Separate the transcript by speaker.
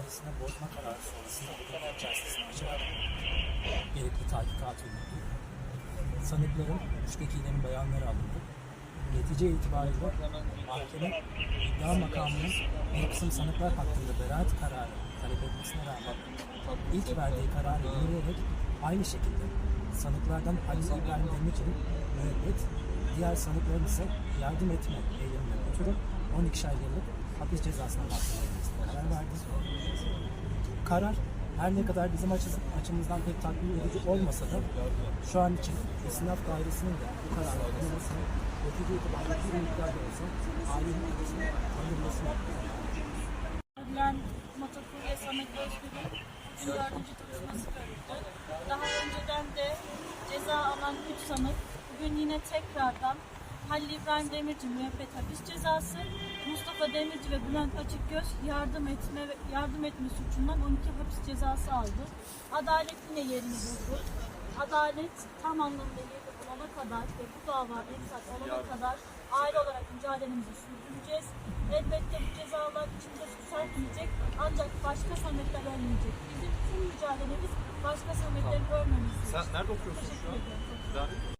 Speaker 1: dairesine bozma kararı sonrasında hukuk içerisinde açılarak gerekli tahkikat yürüttü. Sanıkların, müştekilerin beyanları alındı. Netice itibariyle mahkeme iddia makamının bir kısım sanıklar hakkında beraat kararı talep etmesine rağmen ilk verdiği kararı yürüyerek aynı şekilde sanıklardan Ali İbrahim Demirci'nin müebbet, diğer sanıkların ise yardım etme eyleminden ötürü 12'şer yıllık hapis cezasına karar. Karar her ne kadar bizim açı- açımızdan pek tatmin edici olmasa da şu an için İstinaf Dairesi'nin de bu kararı alınmasını netice itibariyle bir miktar da olsa ailenin ödesini alınmasını
Speaker 2: Ödülen motokurye Samet Özgür'ün. Daha önceden de ceza alan 3 sanık bugün yine tekrardan Halil İbrahim Demirci müebbet hapis cezası, Mustafa Demirci ve Bülent Açıkgöz yardım etme yardım etme suçundan 12 hapis cezası aldı. Adalet yine yerini buldu. Adalet tam anlamda yerini bulana kadar ve bu dava emsal olana kadar aile olarak mücadelemizi sürdüreceğiz. Elbette bu cezalar içinde susarmayacak ancak başka sametler ölmeyecek. Bizim tüm mücadelemiz başka sametlerin ölmemesi.
Speaker 3: Sen nerede okuyorsun şu an?